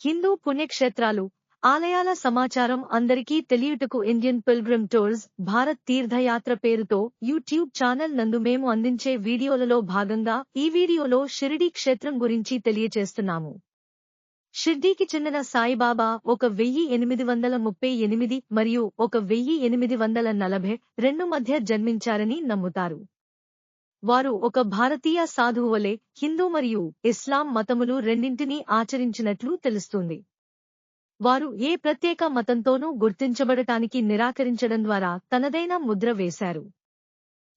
హిందూ పుణ్యక్షేత్రాలు ఆలయాల సమాచారం అందరికీ తెలియుటకు ఇండియన్ పిల్గ్రిమ్ టూర్స్ భారత్ తీర్థయాత్ర పేరుతో యూట్యూబ్ ఛానల్ నందు మేము అందించే వీడియోలలో భాగంగా ఈ వీడియోలో షిరిడీ క్షేత్రం గురించి తెలియచేస్తున్నాము. షిర్డీకి చెందిన సాయిబాబా ఒక వెయ్యి ఎనిమిది వందల ముప్పై ఎనిమిది మరియు ఒక వెయ్యి ఎనిమిది వందల నలభై రెండు మధ్య జన్మించారని నమ్ముతారు. వారు ఒక భారతీయ సాధువు వలె హిందూ మరియు ఇస్లాం మతములు రెండింటినీ ఆచరించినట్లు తెలుస్తుంది. వారు ఏ ప్రత్యేక మతంతోనూ గుర్తించబడటానికి నిరాకరించడం ద్వారా తనదైన ముద్ర వేశారు.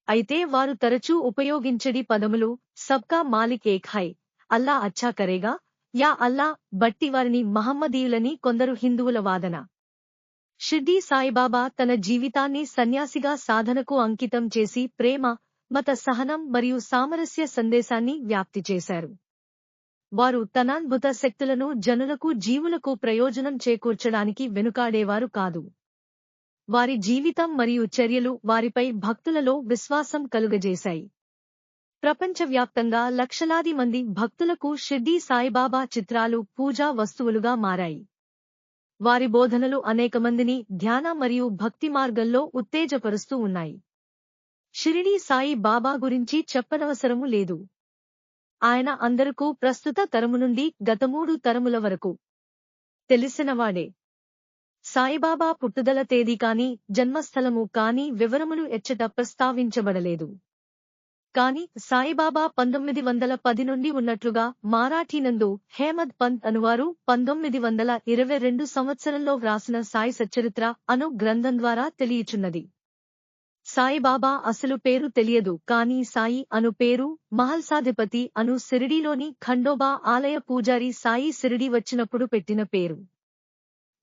అయితే వారు తరచూ ఉపయోగించడి పదములు సబ్కా మాలిక్ ఏక్ హై అల్లా అచ్చా కరేగా యా అల్లా బట్టి వారిని మహమ్మదీయులని కొందరు హిందువుల వాదన. షిర్డీ సాయిబాబా తన జీవితాన్ని సన్యాసిగా సాధనకు అంకితం చేసి ప్రేమ మత సహనం మరియు సామరస్య సందేశాన్ని వ్యాప్తి చేశారు. వారు తనాద్భుత శక్తులను జనులకు జీవులకు ప్రయోజనం చేకూర్చడానికి వెనుకాడేవారు కాదు. వారి జీవితం మరియు చర్యలు వారిపై భక్తులలో విశ్వాసం కలుగజేశాయి. ప్రపంచవ్యాప్తంగా లక్షలాది మంది భక్తులకు షిర్డీ సాయిబాబా చిత్రాలు పూజా వస్తువులుగా మారాయి. వారి బోధనలు అనేక మందిని ధ్యాన మరియు భక్తి మార్గంలో ఉత్తేజపరుస్తూ ఉన్నాయి. షిరిడీ సాయి బాబా గురించి చెప్పనవసరము లేదు. ఆయన అందరకు ప్రస్తుత తరము నుండి గత మూడు తరముల వరకు తెలిసినవాడే. సాయిబాబా పుట్టుదల తేదీ కాని జన్మస్థలము కాని వివరములు ఎచ్చట ప్రస్తావించబడలేదు. కాని సాయిబాబా పంతొమ్మిది వందల పది నుండి ఉన్నట్లుగా మారాఠీనందు హేమద్ పంత్ అనువారు పంతొమ్మిది వందల ఇరవై రెండు సంవత్సరంలో వ్రాసిన సాయి సచ్చరిత్ర అను గ్రంథం ద్వారా తెలియచున్నది. సాయిబాబా అసలు పేరు తెలియదు కాని సాయి అను పేరు మహల్సాధిపతి అను సిరిడీలోని ఖండోబా ఆలయ పూజారి సాయి సిరిడి వచ్చినప్పుడు పెట్టిన పేరు.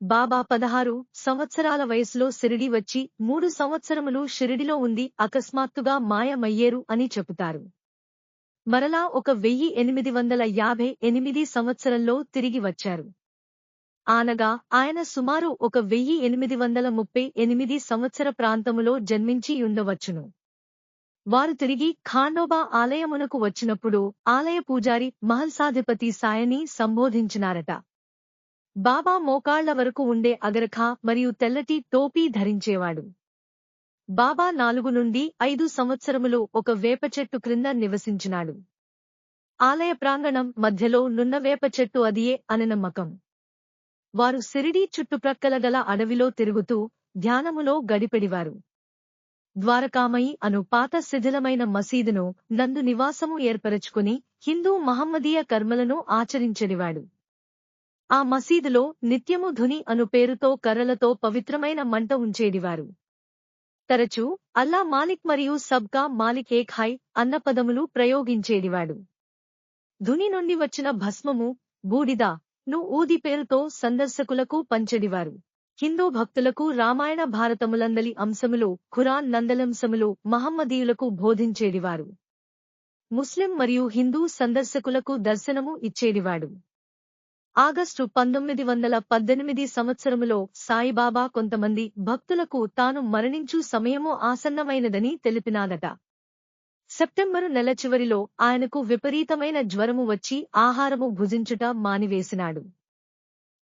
బాబా పదహారు సంవత్సరాల వయసులో సిరిడి వచ్చి మూడు సంవత్సరములు షిరిడిలో ఉంది అకస్మాత్తుగా మాయమయ్యేరు అని చెబుతారు మరలా ఒక వెయ్యి ఎనిమిది వందల యాభై ఎనిమిది సంవత్సరంలో తిరిగి వచ్చారు. ఆనగా ఆయన సుమారు ఒక వెయ్యి ఎనిమిది వందల ముప్పై ఎనిమిది సంవత్సర ప్రాంతములో జన్మించి ఉండవచ్చును. వారు తిరిగి ఖాండోబా ఆలయమునకు వచ్చినప్పుడు ఆలయ పూజారి మహల్సాధిపతి సాయని సంబోధించినారట. బాబా మోకాళ్ళ వరకు ఉండే అగరఖా మరియు తెల్లటి టోపీ ధరించేవాడు. బాబా నాలుగు నుండి ఐదు సంవత్సరములు ఒక వేప చెట్టు క్రింద నివసించినాడు. ఆలయ ప్రాంగణం మధ్యలో నున్న వేప చెట్టు అదియే అని నమ్మకం. వారు సిరిడీ చుట్టుప్రక్కల గల అడవిలో తిరుగుతూ ధ్యానములో గడిపెడివారు. ద్వారకామయి అను పాత శిథిలమైన మసీదును నందు నివాసము ఏర్పరచుకుని హిందూ మహమ్మదీయ కర్మలను ఆచరించనివాడు. ఆ మసీదులో నిత్యము ధుని అను పేరుతో కర్రలతో పవిత్రమైన మంట ఉంచేడివారు. తరచూ అల్లా మాలిక్ మరియు సబ్కా మాలిక్ ఏక్ హై అన్న పదములు ప్రయోగించేడివాడు. ధుని నుండి వచ్చిన భస్మము బూడిద ను ఊది పేరుతో సందర్శకులకు పంచెడివారు. హిందూ భక్తులకు రామాయణ భారతములందలి అంశములు ఖురాన్ నందలంశములు మహమ్మదీయులకు బోధించేడివారు. ముస్లిం మరియు హిందూ సందర్శకులకు దర్శనము ఇచ్చేడివాడు. ఆగస్టు పంతొమ్మిది వందల పద్దెనిమిది సంవత్సరములో సాయిబాబా కొంతమంది భక్తులకు తాను మరణించు సమయము ఆసన్నమైనదని తెలిపినాదట. సెప్టెంబరు నెల చివరిలో ఆయనకు విపరీతమైన జ్వరము వచ్చి ఆహారము భుజించుట మానివేసినాడు.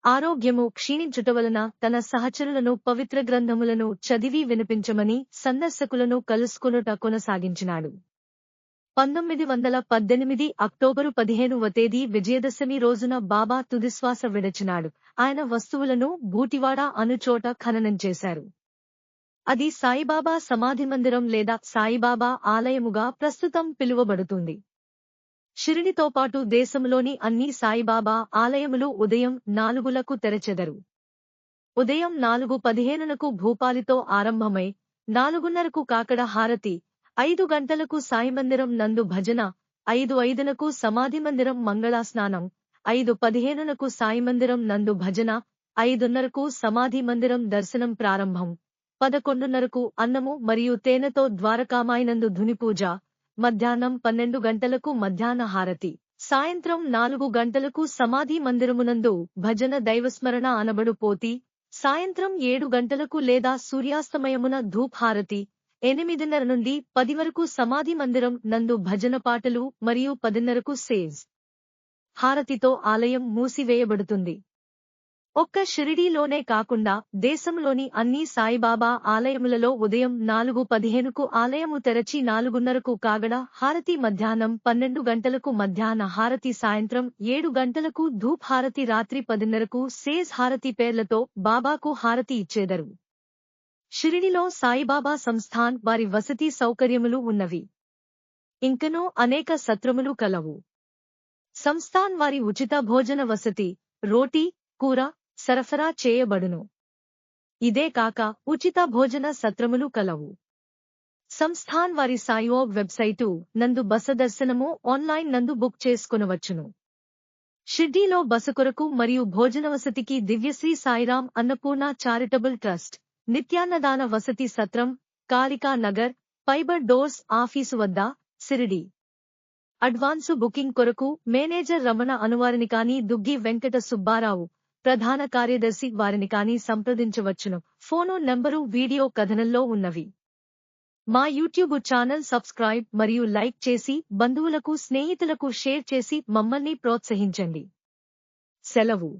ఆరోగ్యము క్షీణించుట వలన తన సహచరులను పవిత్ర గ్రంథములను చదివి వినిపించమని సందర్శకులను కలుసుకొనుట కొనసాగించినాడు. పంతొమ్మిది వందల పద్దెనిమిది అక్టోబరు పదిహేనువ తేదీ విజయదశమి రోజున బాబా తుదిశ్వాస విడచినాడు. ఆయన వస్తువులను బూటివాడ అనుచోట ఖననం చేశారు. అది సాయిబాబా సమాధి మందిరం లేదా సాయిబాబా ఆలయముగా ప్రస్తుతం పిలువబడుతుంది. షిరిడితో పాటు దేశంలోని అన్ని సాయిబాబా ఆలయములు ఉదయం నాలుగులకు తెరచెదరు. ఉదయం నాలుగు పదిహేనునకు భూపాలితో ఆరంభమై నాలుగున్నరకు కాకడ హారతి ఐదు గంటలకు సాయిమందిరం నందు భజన ఐదు ఐదునకు సమాధి మందిరం మంగళాస్నానం ఐదు పదిహేనునకు సాయిమందిరం నందు భజన ఐదున్నరకు సమాధి మందిరం దర్శనం ప్రారంభం. పదకొండున్నరకు అన్నము మరియు తేనెతో ద్వారకామాయినందు ధునిపూజ మధ్యాహ్నం పన్నెండు గంటలకు మధ్యాహ్న హారతి సాయంత్రం నాలుగు గంటలకు సమాధి మందిరమునందు భజన దైవస్మరణ అనబడు పోతి. సాయంత్రం ఏడు గంటలకు లేదా సూర్యాస్తమయమున ధూప్ హారతి ఎనిమిదిన్నర నుండి పది వరకు సమాధి మందిరం నందు భజన పాటలు మరియు పదిన్నరకు సేజ్. హారతితో ఆలయం మూసివేయబడుతుంది. ఒక్క షిరిడీలోనే కాకుండా దేశంలోని అన్ని సాయిబాబా ఆలయములలో ఉదయం నాలుగు పదిహేనుకు ఆలయము తెరచి నాలుగున్నరకు కాగడ హారతి మధ్యాహ్నం పన్నెండు గంటలకు మధ్యాహ్న హారతి సాయంత్రం ఏడు గంటలకు ధూప్ హారతి రాత్రి పదిన్నరకు సేజ్ హారతి పేర్లతో బాబాకు హారతి ఇచ్చేదరు. షిరిడిలో సాయిబాబా సంస్థాన్ వారి వసతి సౌకర్యములు ఉన్నవి. ఇంకనూ అనేక సత్రములు కలవు. సంస్థాన్ వారి ఉచిత భోజన వసతి రోటీ కూర సరఫరా చేయబడును. ఇదే కాక ఉచిత భోజన సత్రములు కలవు. సంస్థాన్ వారి సాయోగ్ వెబ్సైటు నందు బస దర్శనము ఆన్లైన్ నందు బుక్ చేసుకొనవచ్చును. షిర్డీలో బస కొరకు మరియు భోజన వసతికి దివ్యశ్రీ సాయిరాం అన్నపూర్ణ చారిటబుల్ ట్రస్ట్ నిత్యాన్నదాన వసతి సత్రం Kalika Nagar fiber doors office వద్ద సిరిడి. అడ్వాన్సు బుకింగ్ కొరకు మేనేజర్ రమణ అనువారిని కాని దుగ్గి వెంకట సుబ్బారావు ప్రధాన కార్యదర్శి వారిని కానీ సంప్రదించవచ్చును. ఫోను నంబరు వీడియో కథనంలో ఉన్నవి. మా యూట్యూబ్ ఛానల్ సబ్స్క్రైబ్ మరియు లైక్ చేసి బంధువులకు స్నేహితులకు షేర్ చేసి మమ్మల్ని ప్రోత్సహించండి. సెలవు.